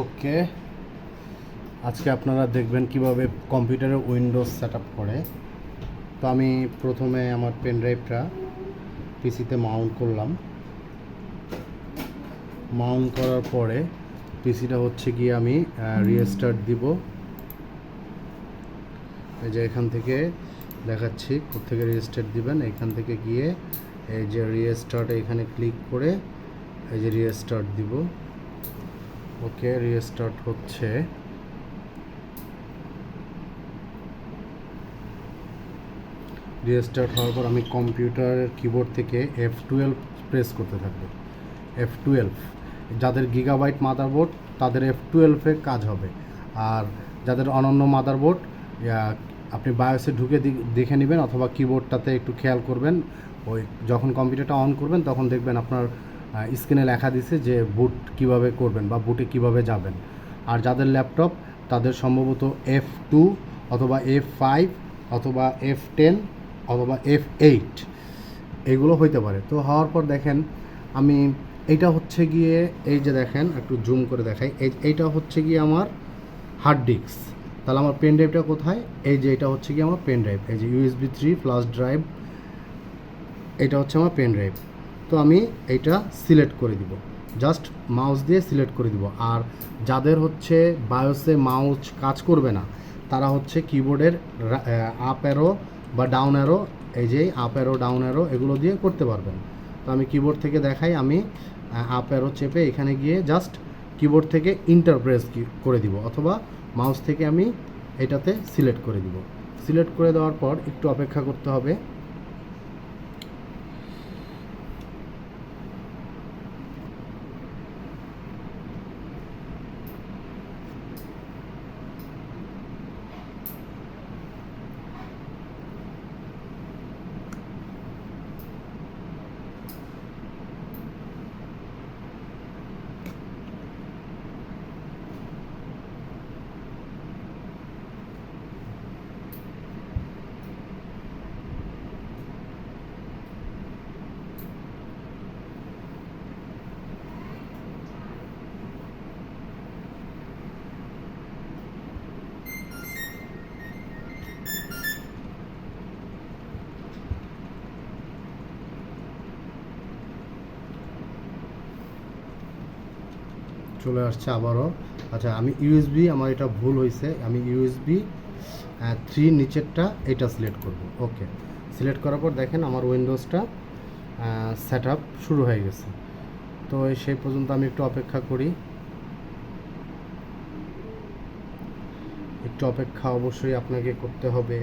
ওকে। আজকে আপনারা দেখবেন কীভাবে কম্পিউটারে উইন্ডোজ সেট করে। তো আমি প্রথমে আমার পেন ড্রাইভটা পিসিতে মাউন্ট করলাম। মাউন্ট করার পরে পিসিটা হচ্ছে গিয়ে আমি রিস্টার্ট দিব। এই যে এখান থেকে দেখাচ্ছি কোথেকে রিস্টার্ট দিবেন। এখান থেকে গিয়ে এই যে রিস্টার্ট এখানে ক্লিক করে এই যে রিস্টার্ট দিব। ওকে রিস্টার্ট হচ্ছে। রিস্টার্ট হওয়ার পর আমি কম্পিউটারের কিবোর্ড থেকে এফ টুয়েলভ প্রেস করতে থাকব। এফ টুয়েলভ যাদের গিগাবাইট মাদারবোর্ড তাদের এফ টুয়েলভে কাজ হবে। আর যাদের অনন্য মাদারবোর্ড আপনি বায়োসে ঢুকে দেখে নেবেন অথবা কিবোর্ডটাতে একটু খেয়াল করবেন। ওই যখন কম্পিউটারটা অন করবেন, তখন দেখবেন আপনার স্ক্রিনে লেখা দিছে যে বুট কীভাবে করবেন বা বুটে কীভাবে যাবেন। আর যাদের ল্যাপটপ তাদের সম্ভবত এফ টু অথবা এফ ফাইভ অথবা এফ টেন অথবা এফ এইট এগুলো হইতে পারে। তো হওয়ার পর দেখেন, আমি এইটা হচ্ছে গিয়ে, এই যে দেখেন, একটু জুম করে দেখাই। এই, এইটা হচ্ছে গিয়ে আমার হার্ড ডিস্ক তাহলে আমার পেন ড্রাইভটা কোথায়? এই যে এটা হচ্ছে গিয়ে আমার পেন ড্রাইভ এই যে ইউএসবি থ্রি প্লাস ড্রাইভ এটা হচ্ছে আমার পেন ড্রাইভ তো আমি এইটা সিলেক্ট করে দিব। জাস্ট মাউস দিয়ে সিলেক্ট করে দিব। আর যাদের হচ্ছে বায়োসে মাউস কাজ করবে না, তারা হচ্ছে কিবোর্ডের আপ অ্যারো বা ডাউন অ্যারো, এই যে আপ অ্যারো, ডাউন অ্যারো, এগুলো দিয়ে করতে পারবেন। তো আমি কিবোর্ড থেকে দেখাই, আমি আপ অ্যারো চেপে এখানে গিয়ে জাস্ট কিবোর্ড থেকে ইন্টারপ্রেস করে দিব, অথবা মাউস থেকে আমি এটাতে সিলেক্ট করে দিব। সিলেক্ট করে দেওয়ার পর একটু অপেক্ষা করতে হবে। চলে আসছে আবারও। আচ্ছা আমি ইউএসবি আমার এটা ভুল হয়েছে। আমি ইউএসবি থ্রি নিচেরটা এটা সিলেক্ট করব। ওকে সিলেক্ট করার পর দেখেন আমার উইন্ডোজটা সেট আপ শুরু হয়ে গেছে। তো সেই পর্যন্ত আমি একটু অপেক্ষা করি। একটু অপেক্ষা অবশ্যই আপনাকে করতে হবে।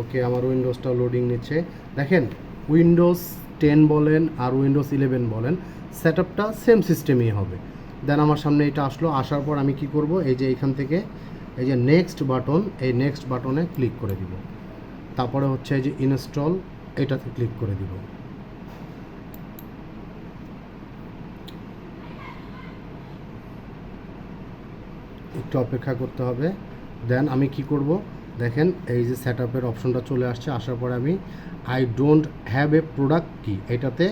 ওকে, আমার উইন্ডোজটা লোডিং নিচ্ছে। দেখেন, উইন্ডোজ টেন বলেন আর উইন্ডোজ ইলেভেন বলেন সেট আপটা সেম সিস্টেমই হবে। দেন আমার সামনে এটা আসলো, আসার পর আমি কি করব? এই যে এখান থেকে, এই যে নেক্সট বাটন এই নেক্সট বাটনে ক্লিক করে দিব। তারপরে হচ্ছে এই যে ইনস্টল এটাতে ক্লিক করে দিব। একটু অপেক্ষা করতে হবে। দেন আমি কি করব? দেখেন, এই যে সেট আপের অপশনটা চলে আসছে, আসার পরে আমি I don't have a product কি এটাতে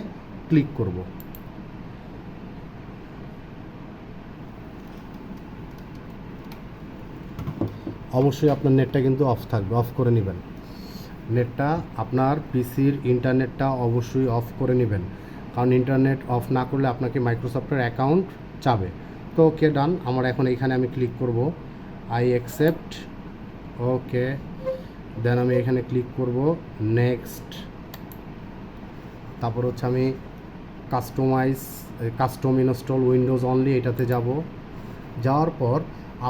ক্লিক করব। অবশ্যই আপনার নেটটা কিন্তু অফ থাকবে অফ করে নেবেন। নেটটা আপনার পিসির ইন্টারনেটটা অবশ্যই অফ করে নেবেন। কারণ ইন্টারনেট অফ না করলে আপনাকে মাইক্রোসফটের অ্যাকাউন্ট চাবে। তো ওকে ডান আমার এখন এখানে আমি ক্লিক করব। আই অ্যাকসেপ্ট ওকে দেন আমি এখানে ক্লিক করব নেক্সট তারপর হচ্ছে আমি customize custom install Windows only এটাতে যাব। যাওয়ার পর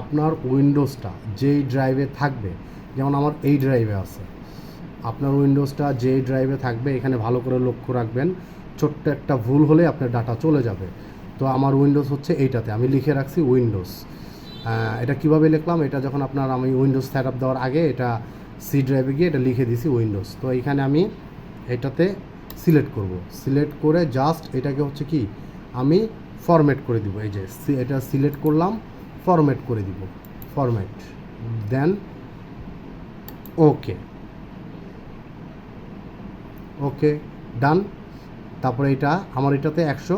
আপনার উইন্ডোজটা যেই ড্রাইভে থাকবে, যেমন আমার এই ড্রাইভে আছে, আপনার উইন্ডোজটা যেই ড্রাইভে থাকবে, এখানে ভালো করে লক্ষ্য রাখবেন, ছোট্ট একটা ভুল হলে আপনার ডাটা চলে যাবে। তো আমার উইন্ডোজ হচ্ছে এইটাতে, আমি লিখে রাখছি উইন্ডোজ এটা কীভাবে লিখলাম? এটা যখন আপনার আমি উইন্ডোজ সেট আপ দেওয়ার আগে এটা সি ড্রাইভে গিয়ে এটা লিখে দিছি উইন্ডোজ তো এইখানে আমি এটাতে সিলেক্ট করব। সিলেক্ট করে জাস্ট এটাকে হচ্ছে কি? আমি ফরম্যাট করে দিব। এই যে এটা সিলেক্ট করলাম ফরম্যাট করে দিব। ফরম্যাট দেন ওকে ওকে ডান তারপরে এটা, আমার এটাতে একশো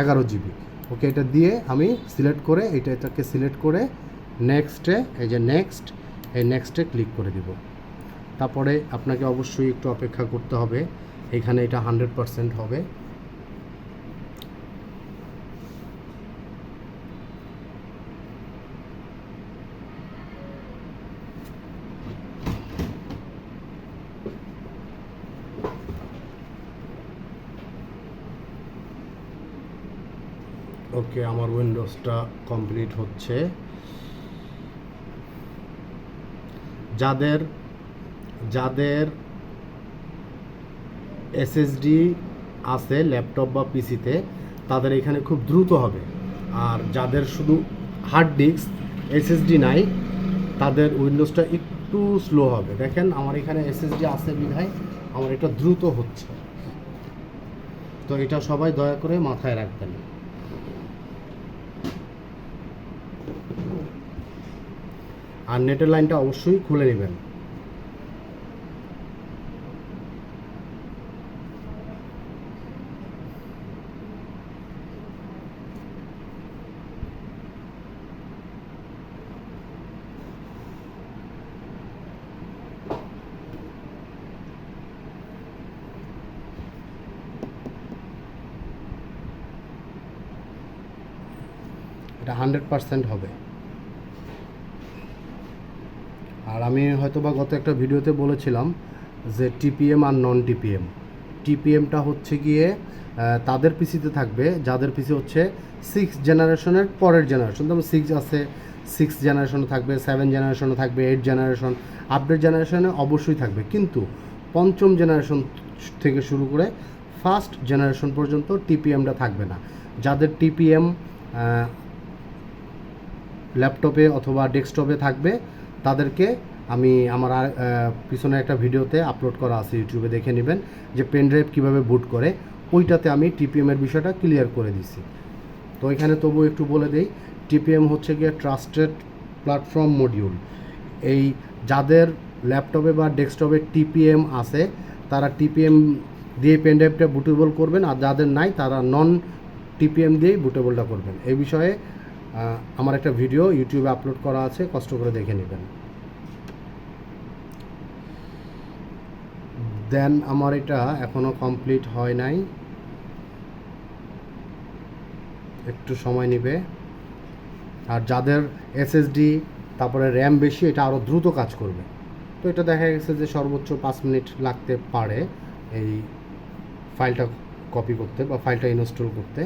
এগারো জিবি ওকে এটা দিয়ে আমি সিলেক্ট করে এটা এটাকে সিলেক্ট করে নেক্সটে এই যে নেক্সট এই নেক্সটে ক্লিক করে দিব। তারপরে আপনাকে অবশ্যই একটু অপেক্ষা করতে হবে। এখানে এটা হান্ড্রেড পারসেন্ট হবে। ওকে আমার উইন্ডোজটা কমপ্লিট হচ্ছে। যাদের যাদের এসএসডি আছে ল্যাপটপ বা পিসিতে, তাদের এখানে খুব দ্রুত হবে। আর যাদের শুধু হার্ড ডিস্ক এসএসডি নাই, তাদের উইন্ডোজটা একটু স্লো হবে। দেখেন আমার এখানে এসএসডি আছে বিধায় আমার এটা দ্রুত হচ্ছে। তো এটা সবাই দয়া করে মাথায় রাখবেন। আর নেটের লাইনটা অবশ্যই খুলে নেবেন। এটা হান্ড্রেড পারসেন্ট হবে। আর আমি হয়তো বা গত একটা ভিডিওতে বলেছিলাম যে টিপিএম আর নন টিপিএম। টিপিএমটা হচ্ছে গিয়ে তাদের পিসিতে থাকবে, যাদের পিসি হচ্ছে সিক্স জেনারেশনের পরের জেনারেশন যেমন সিক্স আছে সিক্স জেনারেশনে থাকবে সেভেন জেনারেশনে থাকবে এইট জেনারেশন আপডেট জেনারেশনে অবশ্যই থাকবে। কিন্তু পঞ্চম জেনারেশন থেকে শুরু করে ফার্স্ট জেনারেশন পর্যন্ত টিপিএমটা থাকবে না। যাদের টিপিএম ল্যাপটপে অথবা ডেস্কটপে থাকবে তাদেরকে আমি আমার আর পিছনে একটা ভিডিওতে আপলোড করা আছে ইউটিউবে দেখে নেবেন যে পেন ড্রাইভ কীভাবে বুট করে। ওইটাতে আমি টিপিএমের বিষয়টা ক্লিয়ার করে দিছি। তো এখানে তবু একটু বলে দেই টিপিএম হচ্ছে গিয়ে ট্রাস্টেড প্ল্যাটফর্ম মডিউল এই যাদের ল্যাপটপে বা ডেস্কটপে টিপিএম আছে, তারা টিপিএম দিয়ে পেন ড্রাইভটা বুটেবল করবেন আর যাদের নাই, তারা নন টিপিএম দিয়েই বুটেবলটা করবেন। এই বিষয়ে আমার একটা ভিডিও ইউটিউবে আপলোড করা আছে, কষ্ট করে দেখে নেবেন। দেন আমার এটা এখনও কমপ্লিট হয় নাই। একটু সময় নেবে। আর যাদের এসএসডি তারপরে র্যাম বেশি, এটা আরও দ্রুত কাজ করবে। তো এটা দেখা গেছে যে সর্বোচ্চ পাঁচ মিনিট লাগতে পারে এই ফাইলটা কপি করতে বা ফাইলটা ইনস্টল করতে।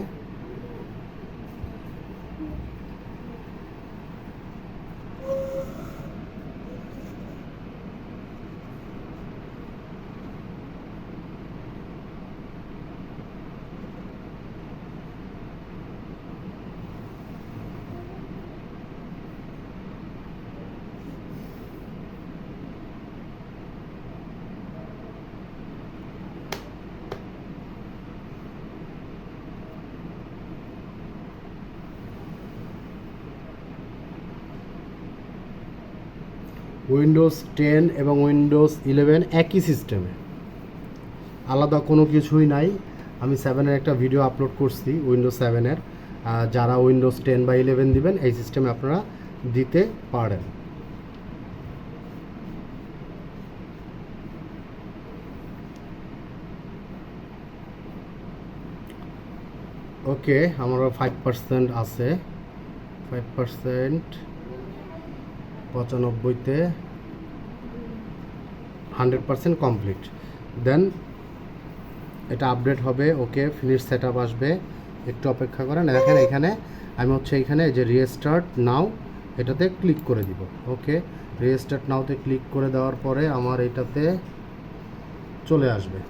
উইন্ডোজ টেন এবং উইন্ডোজ ইলেভেন একই সিস্টেমে আলাদা কোনো কিছুই নাই। আমি সেভেনের একটা ভিডিও আপলোড করছি উইন্ডোজ সেভেনের যারা উইন্ডোজ টেন বা ইলেভেন দিবেন, এই সিস্টেমে আপনারা দিতে পারেন। ওকে আমারও ফাইভ পার্সেন্ট আছে। ফাইভ পার্সেন্ট পঁচানব্বইতে হান্ড্রেড পার্সেন্ট কমপ্লিট। দেন এটা আপডেট হবে, ওকে ফিনিশ সেট আসবে। একটু অপেক্ষা করেন, দেখেন এখানে আমি হচ্ছে এখানে যে রিস্টার্ট নাও এটাতে ক্লিক করে দিব, ওকে? রিস্টার্ট নাওতে ক্লিক করে দেওয়ার পরে আমার এটাতে চলে আসবে।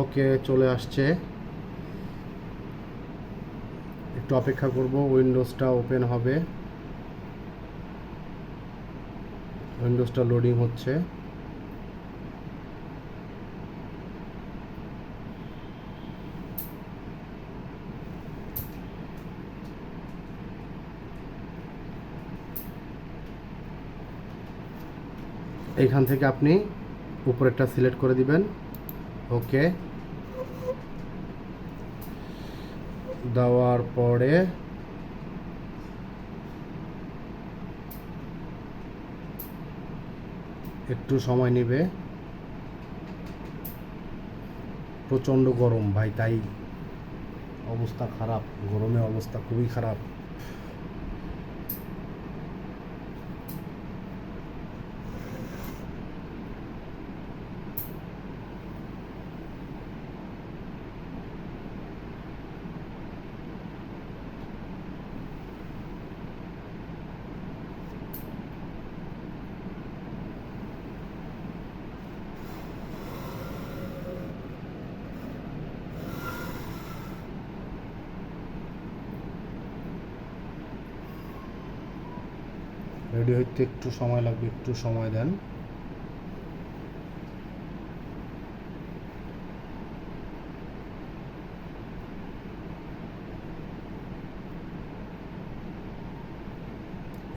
ওকে, চলে আসছে। একটু অপেক্ষা করব উইন্ডোজটা ওপেন হবে। উইন্ডোজটা লোডিং হচ্ছে। এইখান থেকে আপনি উপরেরটা সিলেক্ট করে দিবেন। ওকে। দেওয়ার পরে একটু সময় নেবে। প্রচণ্ড গরম ভাই তাই অবস্থা খারাপ গরমে অবস্থা খুবই খারাপ। রেডি হইতে একটু সময় লাগবে একটু সময় দেন।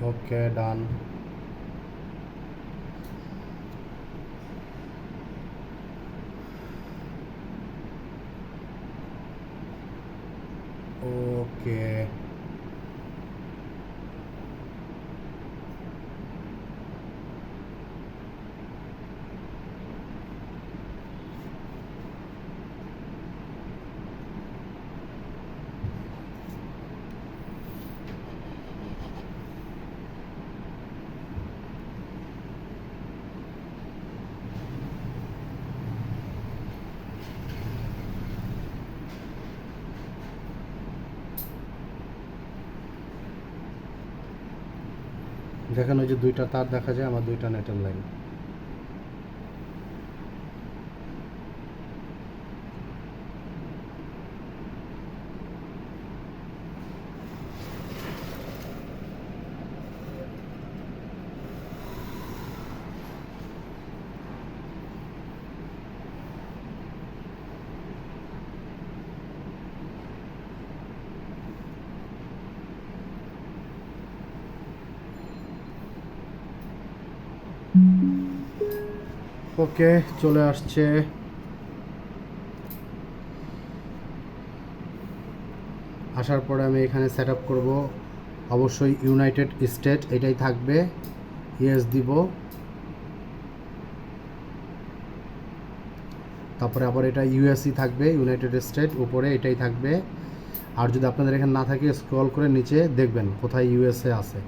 ওকে ডান। ওকে। দেখেন ওই যে দুইটা তার দেখা যায় আমার দুইটা নেটের লাইন ওকে, চলে আসছে। আসার পরে আমি এখানে সেট আপ করব। অবশ্যই ইউনাইটেড স্টেট এটাই থাকবে। ইয়েস দিব। তারপরে আবার এটা ইউএসই থাকবে ইউনাইটেড স্টেট উপরে এটাই থাকবে। আর যদি আপনাদের এখানে না থাকে স্ক্রল করে নিচে দেখবেন কোথায় ইউএসএ আছে।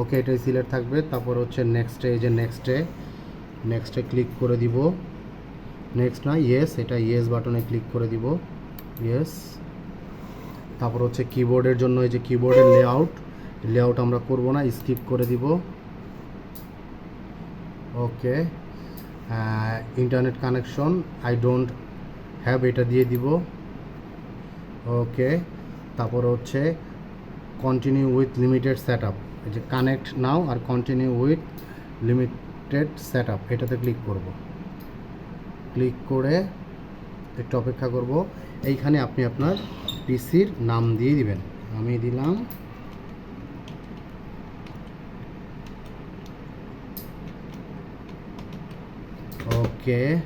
ওকে, এটাই সিলেক্ট থাকবে। তারপর হচ্ছে নেক্সটে এই যে নেক্সটে নেক্সটে ক্লিক করে দিব। নেক্সট না ইয়েস এটা ইয়েস বাটনে ক্লিক করে দিব। ইয়েস তারপর হচ্ছে কিবোর্ডের জন্য এই যে কিবোর্ডের লেআউট লেআউট আমরা করব না স্কিপ করে দিব। Okay internet connection I don't have এটা দিয়ে দিব। ওকে, তারপর হচ্ছে continue with limited set up যে connect now R continue with limited set up এটাতে ক্লিক করব। ক্লিক করে একটু অপেক্ষা করব। এইখানে আপনি আপনার পিসির নাম দিয়ে দিবেন। আমি দিলাম। ওকে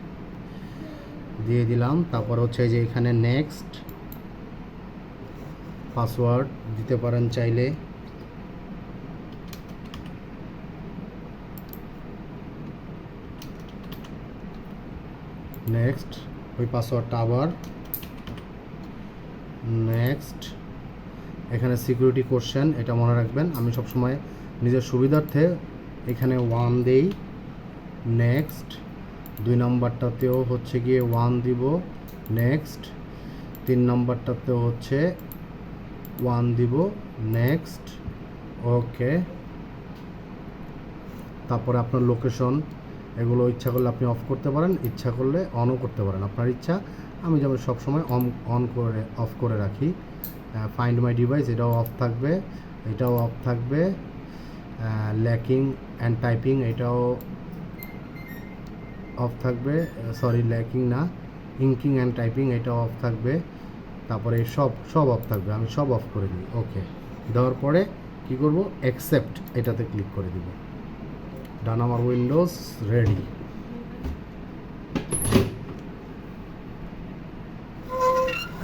দিয়ে দিলাম। তারপর হচ্ছে যে এখানে নেক্সট পাসওয়ার্ড দিতে পারেন চাইলে। নেক্সট, ওই পাসওয়ার্ডটা আবার। নেক্সট, এখানে সিকিউরিটি কোশ্চেন, এটা মনে রাখবেন, আমি সবসময় নিজের সুবিধার্থে এখানে ওয়ান দেই। নেক্সট, দুই নম্বরটাতেও হচ্ছে গিয়ে ওয়ান দিব। নেক্সট, তিন নম্বরটাতেও হচ্ছে ওয়ান দিব। Next, okay. তারপরে আপনার লোকেশন এগুলো ইচ্ছা করলে আপনি অফ করতে পারেন, ইচ্ছা করলে অনও করতে পারেন। আপনার ইচ্ছা, আমি যেমন সবসময় অন অন করে অফ করে রাখি। ফাইন্ড মাই ডিভাইস এটাও অফ থাকবে, এটাও অফ থাকবে। ল্যাকিং অ্যান্ড টাইপিং এটাও অফ থাকবে। সরি ল্যাকিং না ইঙ্কিং অ্যান্ড টাইপিং এটাও অফ থাকবে। তারপরে সব সব অফ থাকবে, আমি সব অফ করে দিই ওকে দেওয়ার পরে কি করব? অ্যাকসেপ্ট এটাতে ক্লিক করে দিব। Done Windows ready.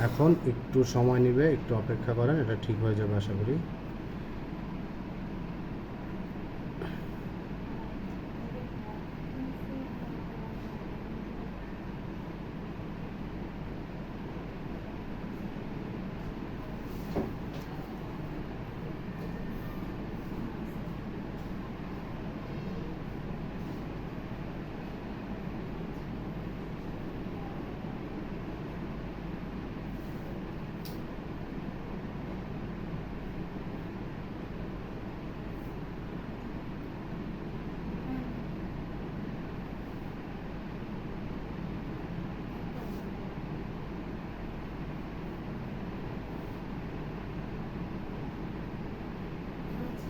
এখন একটু সময় নেবে, একটু অপেক্ষা করেন, এটা ঠিক হয়ে যাবে আশা করি।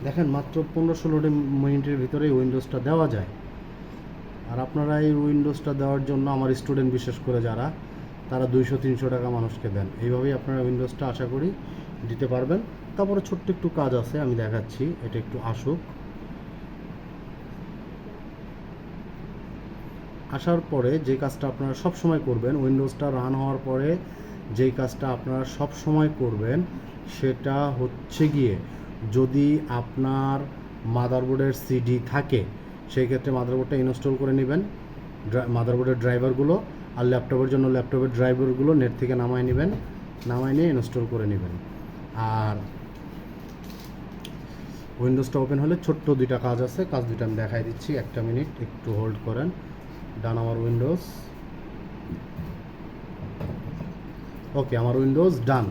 দেখেন, মাত্র পনেরো ষোলো মিনিটের ভিতরে উইন্ডোজটা দেওয়া যায়। আর আপনারা এই উইন্ডোজটা দেওয়ার জন্য আমার স্টুডেন্ট বিশেষ করে যারা, তারা দুইশো তিনশো টাকা মানুষকে দেন। এইভাবেই আপনারা উইন্ডোজটা আশা করি দিতে পারবেন। তারপরে ছোট্ট একটু কাজ আছে, আমি দেখাচ্ছি, এটা একটু আসুক। আসার পরে যে কাজটা আপনারা সব সময় করবেন, উইন্ডোজটা রান হওয়ার পরে যেই কাজটা আপনারা সব সময় করবেন, সেটা হচ্ছে গিয়ে যদি আপনার মাদারবোর্ডের সিডি থাকে সেই ক্ষেত্রে মাদারবোর্ডটা ইনস্টল করে নেবেন। মাদারবোর্ডের ড্রাইভারগুলো আর ল্যাপটপের জন্য ল্যাপটপের ড্রাইভারগুলো নেট থেকে নামায় নেবেন, নামায় নিয়ে ইনস্টল করে নেবেন। আর উইন্ডোজটা ওপেন হলে ছোট্ট দুইটা কাজ আছে। কাজ দুইটা আমি দেখাই দিচ্ছি, একটা মিনিট একটু হোল্ড করেন। ডান আমার উইন্ডোজ ওকে আমার উইন্ডোজ ডান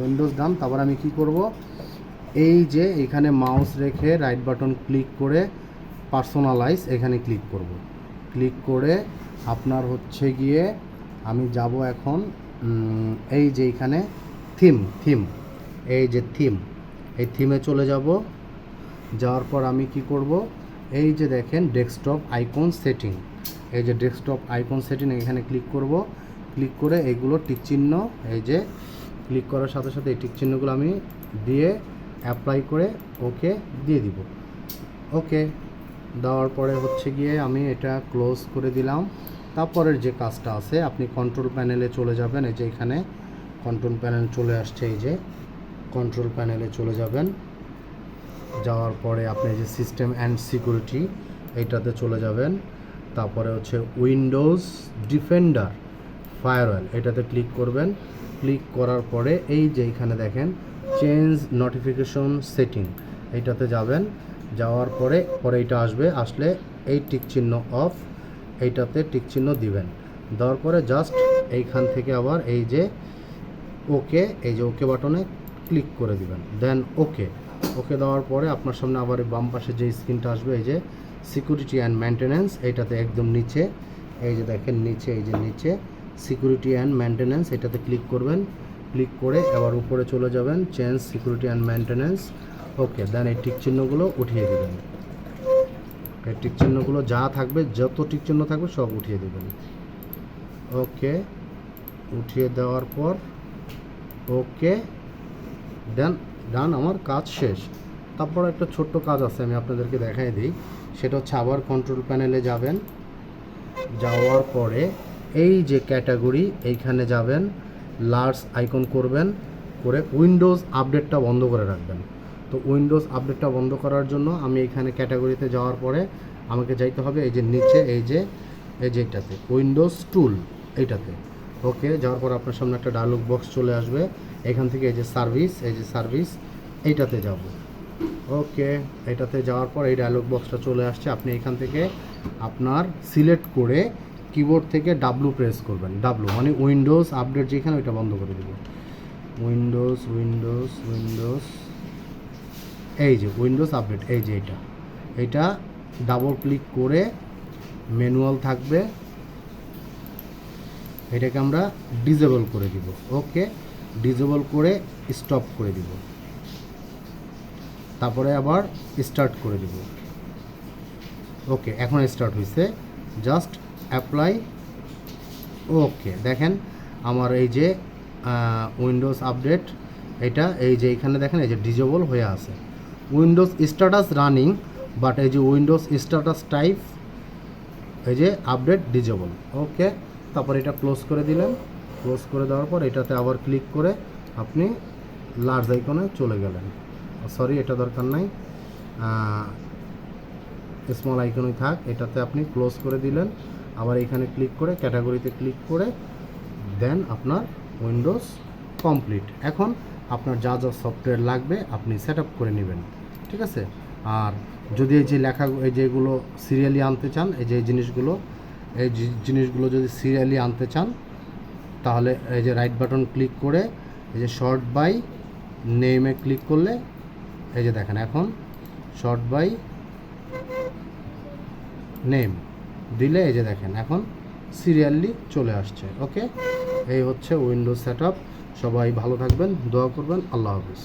উইন্ডোজ ডান তারপর আমি কি করব? এই যে এখানে মাউস রেখে রাইট বাটন ক্লিক করে পার্সোনালাইজ এখানে ক্লিক করব। ক্লিক করে আপনার হচ্ছে গিয়ে আমি যাব এখন এই যে এখানে থিম থিম এই যে থিম এই থিমে চলে যাব। যাওয়ার পর আমি কি করব? এই যে দেখেন ডেস্কটপ আইকন সেটিং এই যে ডেস্কটপ আইকন সেটিং এখানে ক্লিক করব। ক্লিক করে এগুলো টিক চিহ্ন, এই যে ক্লিক করার সাথে সাথে এই টিক চিহ্নগুলো আমি দিয়ে অ্যাপ্লাই করে ওকে দিয়ে দিব। ওকে দেওয়ার পরে হচ্ছে গিয়ে আমি এটা ক্লোজ করে দিলাম। তারপরের যে কাজটা আছে, আপনি কন্ট্রোল প্যানেলে চলে যাবেন। এই যে এখানে কন্ট্রোল প্যানেল চলে আসছে, এই যে কন্ট্রোল প্যানেলে চলে যাবেন। যাওয়ার পরে আপনি যে সিস্টেম অ্যান্ড সিকিউরিটি এইটাতে চলে যাবেন। তারপরে হচ্ছে উইন্ডোজ ডিফেন্ডার ফায়ারওয়েল এটাতে ক্লিক করবেন। ক্লিক করার পরে এই যে এখানে দেখেন চেঞ্জ নোটিফিকেশন সেটিং এইটাতে যাবেন, যাওয়ার পরে পরে এইটা আসবে, আসলে এই টিক চিহ্ন অফ এইটাতে টিক চিহ্ন দিবেন। দেওয়ার পরে জাস্ট এইখান থেকে আবার এই যে ওকে এই যে ওকে বাটনে ক্লিক করে দিবেন। দেন ওকে ওকে দেওয়ার পরে আপনার সামনে আবার বাম পাশে যে স্ক্রিনটা আসবে, এই যে সিকিউরিটি অ্যান্ড মেনটেন্যান্স এইটাতে একদম নিচে, এই যে দেখেন নিচে, এই যে নিচে সিকিউরিটি অ্যান্ড মেনটেন্যান্স এটাতে ক্লিক করবেন। ক্লিক করে এবার উপরে চলে যাবেন change security and maintenance okay then এই টিক চিহ্নগুলো উঠিয়ে দেবেন। এই টিক চিহ্নগুলো যা থাকবে, যত টিক চিহ্ন থাকবে, সব উঠিয়ে দেবেন। ওকে উঠিয়ে দেওয়ার পর ওকে দেন ডান আমার কাজ শেষ। তারপর একটা ছোট্ট কাজ আছে, আমি আপনাদেরকে দেখাই দিই। সেটা হচ্ছে আবার কন্ট্রোল প্যানেলে যাবেন। যাওয়ার পরে এই যে ক্যাটাগরি এইখানে যাবেন। লার্জ আইকন করবেন, করে উইন্ডোজ আপডেটটা বন্ধ করে রাখবেন। তো উইন্ডোজ আপডেটটা বন্ধ করার জন্য আমি এখানে ক্যাটাগরিতে যাওয়ার পরে আমাকে যাইতে হবে এই যে নিচে, এই যে এই যে এটাতে উইন্ডোজ টুল এইটাতে ওকে যাওয়ার পর আপনার সামনে একটা ডায়লগ বক্স চলে আসবে। এখান থেকে এই যে সার্ভিস এই যে সার্ভিস এইটাতে যাব। ওকে এটাতে যাওয়ার পর এই ডায়লগ বক্সটা চলে আসছে। আপনি এখান থেকে আপনার সিলেক্ট করে কিবোর্ড থেকে ডাব্লু প্রেস করবেন ডাব্লু মানে উইন্ডোজ আপডেট যেখানে ওইটা বন্ধ করে দেবেন। উইন্ডোজ উইন্ডোজ উইন্ডোজ এই যে উইন্ডোজ আপডেট এই যে এটা। এটা ডাবল ক্লিক করে ম্যানুয়াল থাকবে। এটাকে আমরা ডিজেবল করে দিব। ওকে ডিজেবল করে স্টপ করে দিব। তারপরে আবার স্টার্ট করে দিব। ওকে এখন স্টার্ট হয়েছে জাস্ট অ্যাপ্লাই ওকে দেখেন আমার এই যে উইন্ডোজ আপডেট এটা এই যে এখানে দেখেন, এই যে ডিজেবল হয়ে আছে। উইন্ডোজ স্ট্যাটাস রানিং বাট এই যে উইন্ডোজ স্ট্যাটাস টাইপ এই যে আপডেট ডিজেবল ওকে তারপর এটা ক্লোজ করে দিলেন। ক্লোজ করে দেওয়ার পর এটাতে আবার ক্লিক করে আপনি লার্জ আইকনে চলে গেলেন। সরি এটা দরকার নাই। স্মল আইকনই থাক, এটাতে আপনি ক্লোজ করে দিলেন। আবার এখানে ক্লিক করে ক্যাটাগরিতে ক্লিক করে দেন আপনার উইন্ডোজ কমপ্লিট এখন আপনার যা যা সফটওয়্যার লাগবে আপনি সেট করে নেবেন, ঠিক আছে? আর যদি এই যে লেখা, এই যেগুলো সিরিয়ালি আনতে চান, এই যে জিনিসগুলো, এই জিনিসগুলো যদি সিরিয়ালি আনতে চান, তাহলে এই যে রাইট বাটন ক্লিক করে, এই যে শর্ট বাই নেমে ক্লিক করলে, এই যে দেখেন, এখন শর্ট বাই নেম, দিলে এই যে দেখেন, এখন সিরিয়ালি চলে আসছে ওকে এই হচ্ছে উইন্ডোজ সেট সবাই ভালো থাকবেন, দোয়া করবেন, আল্লাহ হাফিজ।